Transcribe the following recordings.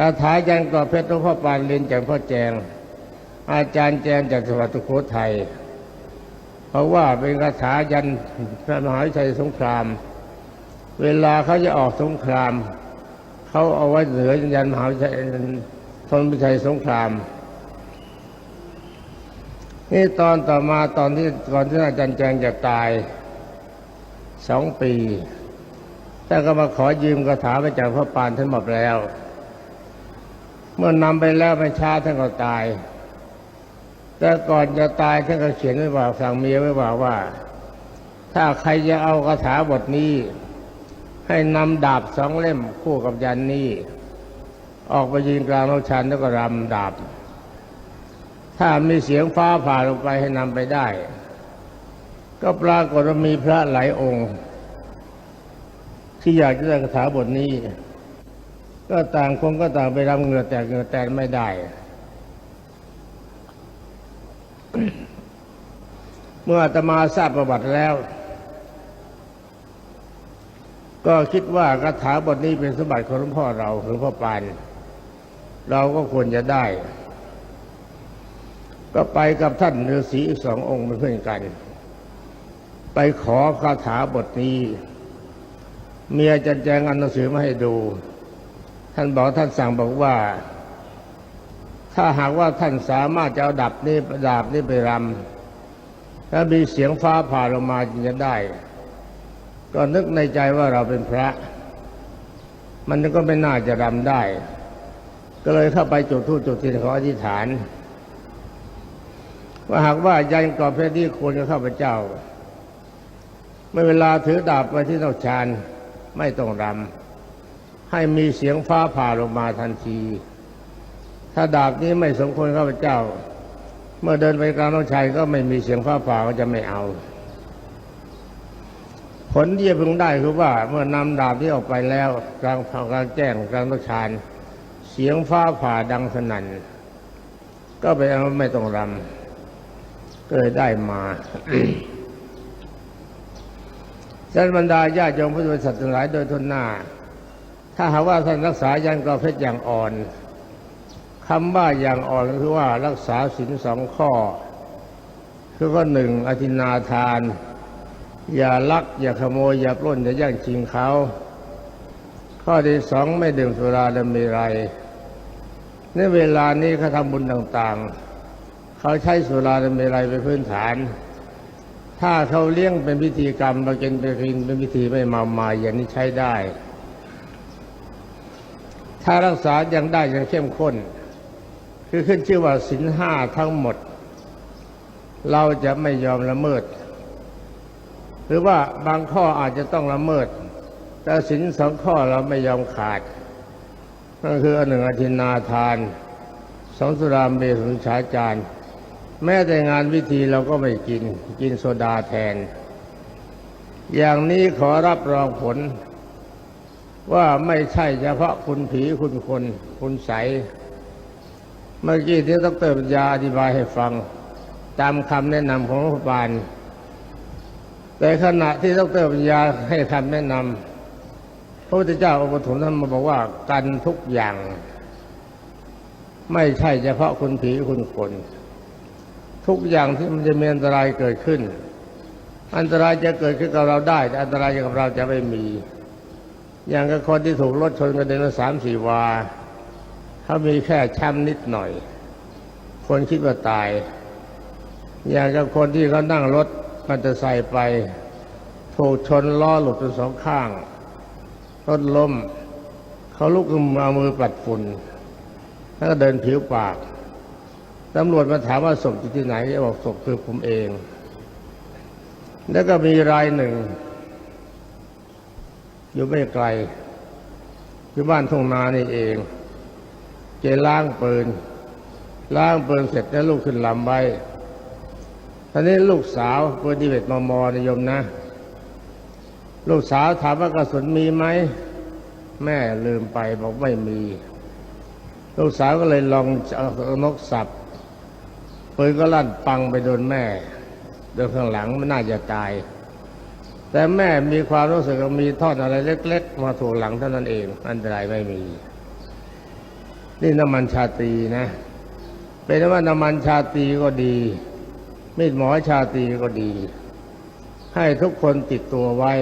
คาถายันกรอบเพชรหลวงพ่อปานเรียนจากพ่อแจง อาจารย์แจงจากจังหวัดสุโขทัยเพราะว่าเป็นคาถายันพระมหาวิชัยสงคราม เวลาเขาจะออกสงคราม เขาเอาไว้เหนือยันมหาวิชัยธนวิชัยสงคราม นี่ตอนต่อมาตอนที่ก่อนที่อาจารย์แจงจะตายสองปีท่านก็มาขอยืมคาถาไปจากพระปานท่านหมดแล้ว เมื่อนำไปแล้วไม่ช้าท่านก็ตาย แต่ก่อนจะตายท่านก็เขียนไว้ว่าสั่งเมียไว้ว่าว่า ถ้าใครจะเอาคาถาบทนี้ ให้นำดาบสองเล่มคู่กับยันนี้ ออกไปยืนกลางโลชันแล้วก็รำดาบ ถ้ามีเสียงฟ้าผ่าลงไปให้นำไปได้ ก็ปรากฏว่ามีพระหลายองค์ ที่อยากจะได้คาถาบทนี้ ก็ต่างคนก็ต่างไปรับเหงื่อแตกเหงื่อแตกไม่ได้ เมื่ออาตมาทราบประวัติแล้ว ก็คิดว่าคาถาบทนี้เป็นสมบัติของหลวงพ่อเราหลวงพ่อปานเราก็ควรจะได้ ก็ไปกับท่านฤาษีอีสององค์เป็นเพื่อนกัน ไปขอคาถาบทนี้ เมียจะแจงอันหนังสือมาให้ดู ท่านบอกท่านสั่งบอกว่า ถ้าหากว่าท่านสามารถจะเอาดับนี้ดาบนี้ไปรำแล้วมีเสียงฟ้าผ่าลงมาจึงจะได้ ก็นึกในใจว่าเราเป็นพระ มันก็ไม่น่าจะรำได้ ก็เลยเข้าไปจุดธูปจุดเทียนขออธิษฐาน ว่าหากว่ายันกรอบเพชรที่ควรกับข้าพเจ้าเมื่อเวลาถือดาบไปที่นอกชานไม่ต้องรำ ให้มีเสียงฟ้าผ่าลงมาทันที ถ้าดาบนี้ไม่สมควรข้าพเจ้า เมื่อเดินไปกลางนอกชายก็ไม่มีเสียงฟ้าผ่าก็จะไม่เอา ผลที่จะพึงได้คือว่า เมื่อนำดาบที่ออกไปแล้วกลางกลางแจ้งกลางนอกชานเสียงฟ้าผ่าดังสนั่นก็ไปเอาไม่ต้องรำก็เลยได้มาท่านบรรดาญาติโยมพุทธบริษัททั้งหลายโดยทุนหน้า ถ้าหากว่าท่านรักษายันกรอบเพชรอย่างอ่อนคำว่าอย่างอ่อนคือว่ารักษาศีลสองข้อ คือข้อหนึ่งอธินาทาน อย่าลัก อย่าขโมย อย่าปล้น อย่าแย่งชิงเขา ข้อที่สองไม่ดื่มสุราและมีไรในเวลานี้เขาทำบุญต่างๆ เขาใช้สุราและมีไรเป็นพื้นฐาน ถ้าเขาเลี้ยงเป็นพิธีกรรมเรากินไปกินเป็นพิธีไม่เมามายอย่างนี้ใช้ได้ ถ้ารักษายังได้ยังเข้มข้น คือขึ้นชื่อว่าสินห้าทั้งหมด เราจะไม่ยอมละเมิด หรือว่าบางข้ออาจจะต้องละเมิด แต่สินสองข้อเราไม่ยอมขาดนั่นคืออันหนึ่งอธินาทานสองสุรามเมสุนฉาจารแม้แต่งานวิธีเราก็ไม่กิน กินโซดาแทน อย่างนี้ขอรับรองผล ว่าไม่ใช่เฉพาะคุณผีคุณคน คุณใส เมื่อกี้ที่ดรปัญญาอธิบายให้ฟัง ตามคำแนะนำของรัฐบาลแต่ขณะที่ดรปัญญาให้คำแนะนำพระพุทธเจ้าองค์ปฐมท่านมาบอกว่ากันทุกอย่าง ไม่ใช่เฉพาะคุณผีคุณคน ทุกอย่างที่มันจะมีอันตรายเกิดขึ้น อันตรายจะเกิดขึ้นกับเราได้ แต่อันตรายกับเราจะไม่มี อย่างกับคนที่ถูกรถชนกระเด็นมาสามสี่วาเขามีแค่ช้ำนิดหน่อย คนคิดว่าตาย อย่างกับคนที่เขานั่งรถมันจะใส่ไป ถูกชนล้อหลุดเป็นสองข้าง รถล้ม เขาลุกขึ้นมาเอามือปัดฝุ่น แล้วก็เดินผิวปากตำรวจมาถามว่าศพอยู่ที่ไหนบอกศพคือผมเอง แล้วก็มีรายหนึ่ง อยู่ไม่ไกลอยู่บ้านทุ่งนานี่เอง เจล้างปืน ล้างปืนเสร็จแล้วลูกขึ้นลำไว้ตอนนี้ลูกสาวปืนดีเวตมมอนิยมนะ ลูกสาวถามว่ากระสุนมีไหม แม่ลืมไปบอกไม่มี ลูกสาวก็เลยลองเอานกสับปืนก็ลั่นปังไปโดนแม่โดนข้างหลังมันน่าจะตาย แต่แม่มีความรู้สึกมีท่อนอะไรเล็ก ๆ มาถูกหลังเท่านั้นเอง อันตรายไม่มี นี่น้ำมันชาตีนะ เป็นว่าน้ำมันชาตีก็ดี มีดหมอชาตีก็ดี ให้ทุกคนติดตัวไว้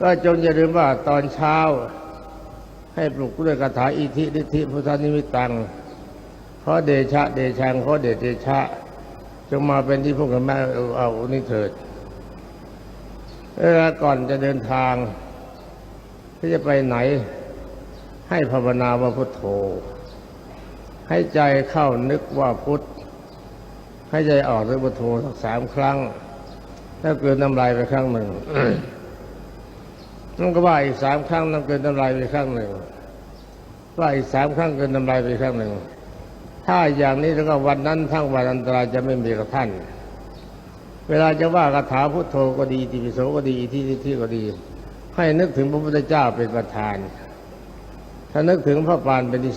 ก็จงอย่าลืมว่าตอนเช้า ให้ปลุกด้วยคาถาอิทิฤทธิพุทธนิมิตังขอเดชะ เดชังขอเดชเดชะ จงมาเป็นที่พวกกันแม่เอาเอานี่เถิด เวลาก่อนจะเดินทางที่จะไปไหน ให้ภาวนาว่าพุทโธ ให้ใจเข้านึกว่าพุทธให้ใจออกนึกพุทโธสักสามครั้ง แล้วเกินน้ำลายไปครั้งหนึ่งนั่นก็ว่าอีกสามครั้งนั่นเกินน้ำลายไปครั้งหนึ่งว่าอีกสามครั้งเกินน้ำลายไปครั้งหนึ่งถ้าอย่างนี้แล้วก็วันนั้นทั้งวันอันตรายจะไม่มีกับท่าน เวลาจะว่าคาถาพุทโธก็ดีติปิโสก็ดีที่ที่ก็ดี ให้นึกถึงพระพุทธเจ้าเป็นประธาน ถ้านึกถึงพระปานเป็นที่